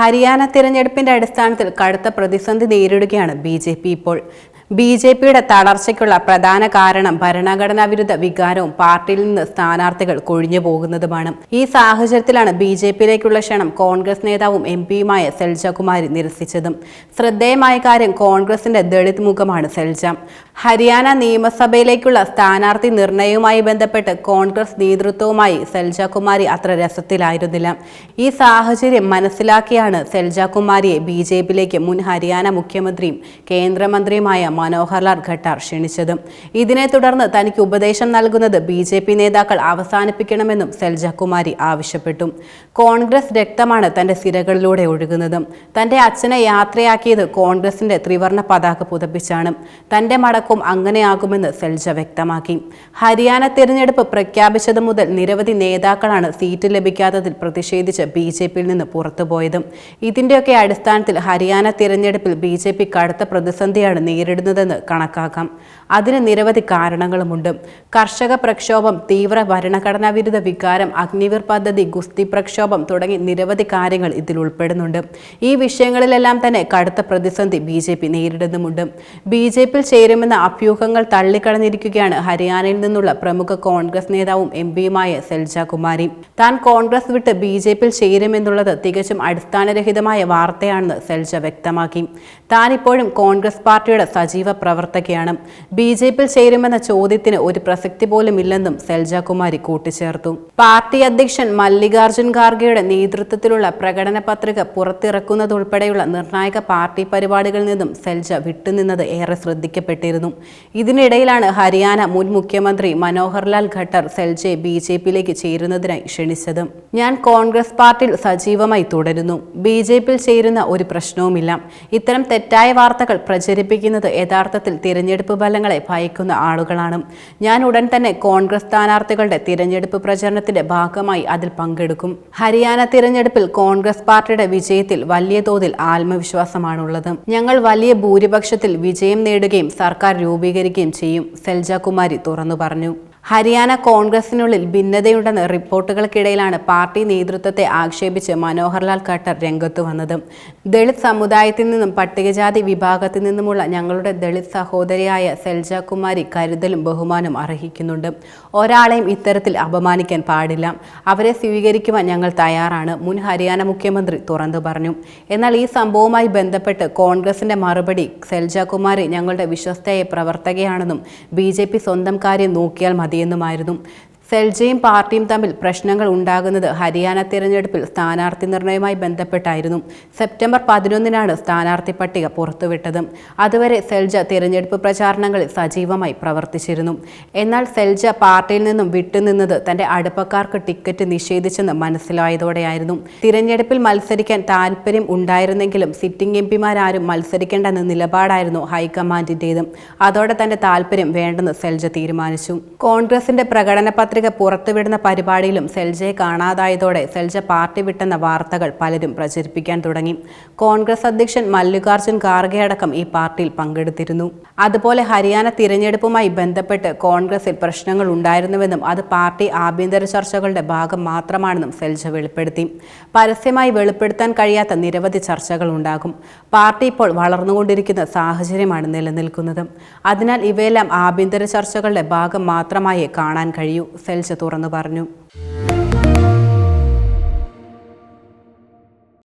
ഹരിയാന തിരഞ്ഞെടുപ്പിന്റെ അടിസ്ഥാനത്തിൽ കടുത്ത പ്രതിസന്ധി നേരിടുകയാണ് ബി ഇപ്പോൾ. ബി ജെ പിയുടെ തളർച്ചയ്ക്കുള്ള പ്രധാന കാരണം ഭരണഘടനാ വിരുദ്ധ വികാരവും പാർട്ടിയിൽ നിന്ന് സ്ഥാനാർത്ഥികൾ കൊഴിഞ്ഞു പോകുന്നതുമാണ്. ഈ സാഹചര്യത്തിലാണ് ബി ജെ പിയിലേക്കുള്ള ക്ഷണം കോൺഗ്രസ് നേതാവും എം പിയുമായ സെൽജകുമാരി നിരസിച്ചതും. ശ്രദ്ധേയമായ കാര്യം കോൺഗ്രസിന്റെ ദളിത് മുഖമാണ് സെൽജ. ഹരിയാന നിയമസഭയിലേക്കുള്ള സ്ഥാനാർത്ഥി നിർണയവുമായി ബന്ധപ്പെട്ട് കോൺഗ്രസ് നേതൃത്വവുമായി സെൽജകുമാരി അത്ര രസത്തിലായിരുന്നില്ല. ഈ സാഹചര്യം മനസ്സിലാക്കിയാണ് സെൽജകുമാരിയെ ബി ജെ പിയിലേക്ക് മുൻ ഹരിയാന മുഖ്യമന്ത്രിയും കേന്ദ്രമന്ത്രിയുമായ മനോഹർലാൽ ഖട്ടാർ ക്ഷണിച്ചത്. ഇതിനെ തുടർന്ന് തനിക്ക് ഉപദേശം നൽകുന്നത് ബി ജെ പി നേതാക്കൾ അവസാനിപ്പിക്കണമെന്നും സെൽജകുമാരി ആവശ്യപ്പെട്ടു. കോൺഗ്രസ് രക്തമാണ് തന്റെ സിരകളിലൂടെ ഒഴുകുന്നത്. തന്റെ അച്ഛനെ യാത്രയാക്കിയത് കോൺഗ്രസിന്റെ ത്രിവർണ പതാക പുതപ്പിച്ചാണ്. തന്റെ മടക്കും അങ്ങനെയാകുമെന്ന് സെൽജ വ്യക്തമാക്കി. ഹരിയാന തിരഞ്ഞെടുപ്പ് പ്രഖ്യാപിച്ചത് മുതൽ നിരവധി നേതാക്കളാണ് സീറ്റ് ലഭിക്കാത്തതിൽ പ്രതിഷേധിച്ച് ബി ജെ പിയിൽ നിന്ന് പുറത്തുപോയത് ഇതിന്റെയൊക്കെ അടിസ്ഥാനത്തിൽ ഹരിയാന തിരഞ്ഞെടുപ്പിൽ ബി ജെ പി കടുത്ത പ്രതിസന്ധിയാണ് നേരിടുന്നതെന്ന് കണക്കാക്കാം. അതിന് നിരവധി കാരണങ്ങളുമുണ്ട്. കർഷക പ്രക്ഷോഭം തീവ്ര ഭരണഘടനാ വിരുദ്ധ വികാരം അഗ്നിവീർ പദ്ധതി ഗുസ്തി പ്രക്ഷോഭം തുടങ്ങി നിരവധി കാര്യങ്ങൾ ഇതിൽ ഉൾപ്പെടുന്നുണ്ട്. ഈ വിഷയങ്ങളിലെല്ലാം തന്നെ കടുത്ത പ്രതിസന്ധി ബി ജെ പി നേരിടുന്നുമുണ്ട്. ബി ജെ പിയിൽ ചേരുമെന്ന അഭ്യൂഹങ്ങൾ തള്ളിക്കളഞ്ഞിരിക്കുകയാണ് ഹരിയാനയിൽ നിന്നുള്ള പ്രമുഖ കോൺഗ്രസ് നേതാവും എം പിയുമായ സെൽജ കുമാരി. താൻ കോൺഗ്രസ് വിട്ട് ബി ജെ പിയിൽ ചേരുമെന്നുള്ളത് തികച്ചും അടിസ്ഥാനരഹിതമായ വാർത്തയാണെന്ന് സെൽജ വ്യക്തമാക്കി. താൻ ഇപ്പോഴും കോൺഗ്രസ് പാർട്ടിയുടെ സജീവ പ്രവർത്തകയാണ് ബി ജെ പിയിൽ ചേരുമെന്ന ചോദ്യത്തിന് ഒരു പ്രസക്തി പോലും ഇല്ലെന്നും സെൽജകുമാരി കൂട്ടിച്ചേർത്തു. പാർട്ടി അധ്യക്ഷൻ മല്ലികാർജുൻ ഖാർഗെയുടെ നേതൃത്വത്തിലുള്ള പ്രകടന പത്രിക പുറത്തിറക്കുന്നതുൾപ്പെടെയുള്ള നിർണായക പാർട്ടി പരിപാടികളിൽ നിന്നും സെൽജ വിട്ടുനിന്നത് ഏറെ ശ്രദ്ധിക്കപ്പെട്ടിരുന്നു. ഇതിനിടയിലാണ് ഹരിയാന മുൻ മുഖ്യമന്ത്രി മനോഹർലാൽ ഖട്ടർ സെൽജയെ ബി ജെ പിയിലേക്ക് ചേരുന്നതിനായി ക്ഷണിച്ചത്. ഞാൻ കോൺഗ്രസ് പാർട്ടിയിൽ സജീവമായി തുടരുന്നു. ബി ജെ പിയിൽ ചേരുന്ന ഒരു പ്രശ്നവുമില്ല. ഇത്തരം തെറ്റായ വാർത്തകൾ പ്രചരിപ്പിക്കുന്നത് യഥാർത്ഥത്തിൽ തിരഞ്ഞെടുപ്പ് ഫലങ്ങളെ ഭയക്കുന്ന ആളുകളാണ്. ഞാൻ ഉടൻ തന്നെ കോൺഗ്രസ് സ്ഥാനാർത്ഥികളുടെ തിരഞ്ഞെടുപ്പ് പ്രചരണത്തിന്റെ ഭാഗമായി അതിൽ പങ്കെടുക്കും. ഹരിയാന തിരഞ്ഞെടുപ്പിൽ കോൺഗ്രസ് പാർട്ടിയുടെ വിജയത്തിൽ വലിയ തോതിൽ ആത്മവിശ്വാസമാണുള്ളത്. ഞങ്ങൾ വലിയ ഭൂരിപക്ഷത്തിൽ വിജയം നേടുകയും സർക്കാർ രൂപീകരിക്കുകയും ചെയ്യും സെൽജ കുമാരി തുറന്നു പറഞ്ഞു. ഹരിയാന കോൺഗ്രസിനുള്ളിൽ ഭിന്നതയുണ്ടെന്ന് റിപ്പോർട്ടുകൾക്കിടയിലാണ് പാർട്ടി നേതൃത്വത്തെ ആക്ഷേപിച്ച് മനോഹർലാൽ ഖട്ടർ രംഗത്തു വന്നത്. ദളിത് സമുദായത്തിൽ നിന്നും പട്ടികജാതി വിഭാഗത്തിൽ നിന്നുമുള്ള ഞങ്ങളുടെ ദളിത് സഹോദരിയായ സെൽജ കുമാരി കരുതലും ബഹുമാനം അർഹിക്കുന്നുണ്ട്. ഒരാളെയും ഇത്തരത്തിൽ അപമാനിക്കാൻ പാടില്ല. അവരെ സ്വീകരിക്കുവാൻ ഞങ്ങൾ തയ്യാറാണ് മുൻ ഹരിയാന മുഖ്യമന്ത്രി തുറന്നു പറഞ്ഞു. എന്നാൽ ഈ സംഭവവുമായി ബന്ധപ്പെട്ട് കോൺഗ്രസിന്റെ മറുപടി സെൽജ കുമാരി ഞങ്ങളുടെ വിശ്വസ്തയായ പ്രവർത്തകയാണെന്നും ബി സ്വന്തം കാര്യം നോക്കിയാൽ മതിയെന്നുമായിരുന്നു സെൽജയും പാർട്ടിയും തമ്മിൽ പ്രശ്നങ്ങൾ ഉണ്ടാകുന്നത് ഹരിയാന തിരഞ്ഞെടുപ്പിൽ സ്ഥാനാർത്ഥി നിർണയവുമായി ബന്ധപ്പെട്ടായിരുന്നു. സെപ്റ്റംബർ പതിനൊന്നിനാണ് സ്ഥാനാർത്ഥി പട്ടിക പുറത്തുവിട്ടത്. അതുവരെ സെൽജ തിരഞ്ഞെടുപ്പ് പ്രചാരണങ്ങളിൽ സജീവമായി പ്രവർത്തിച്ചിരുന്നു. എന്നാൽ സെൽജ പാർട്ടിയിൽ നിന്നും വിട്ടുനിന്നത് തന്റെ അടുപ്പക്കാർക്ക് ടിക്കറ്റ് നിഷേധിച്ചെന്ന് മനസ്സിലായതോടെയായിരുന്നു. തിരഞ്ഞെടുപ്പിൽ മത്സരിക്കാൻ താല്പര്യം ഉണ്ടായിരുന്നെങ്കിലും സിറ്റിംഗ് എം പിമാരാരും മത്സരിക്കേണ്ടെന്ന നിലപാടായിരുന്നു ഹൈക്കമാൻഡിന്റേത്. അതോടെ തന്റെ താല്പര്യം വേണ്ടെന്ന് സെൽജ തീരുമാനിച്ചു. കോൺഗ്രസിന്റെ പ്രകടന പത്രിക പുറത്തുവിടുന്ന പരിപാടിയിലും സെൽജയെ കാണാതായതോടെ സെൽജ പാർട്ടി വിട്ടെന്ന വാർത്തകൾ പലരും പ്രചരിപ്പിക്കാൻ തുടങ്ങി. കോൺഗ്രസ് അധ്യക്ഷൻ മല്ലികാർജുൻ ഖാർഗെ അടക്കം ഈ പാർട്ടിയിൽ പങ്കെടുത്തിരുന്നു. അതുപോലെ ഹരിയാന തിരഞ്ഞെടുപ്പുമായി ബന്ധപ്പെട്ട് കോൺഗ്രസിൽ പ്രശ്നങ്ങൾ ഉണ്ടായിരുന്നുവെന്നും അത് പാർട്ടി ആഭ്യന്തര ചർച്ചകളുടെ ഭാഗം മാത്രമാണെന്നും സെൽജ വെളിപ്പെടുത്തി. പരസ്യമായി വെളിപ്പെടുത്താൻ കഴിയാത്ത നിരവധി ചർച്ചകൾ ഉണ്ടാകും. പാർട്ടി ഇപ്പോൾ വളർന്നുകൊണ്ടിരിക്കുന്ന സാഹചര്യമാണ് നിലനിൽക്കുന്നത്. അതിനാൽ ഇവയെല്ലാം ആഭ്യന്തര ചർച്ചകളുടെ ഭാഗം മാത്രമായേ കാണാൻ കഴിയൂ. സെൽജ തുറന്നു പറഞ്ഞു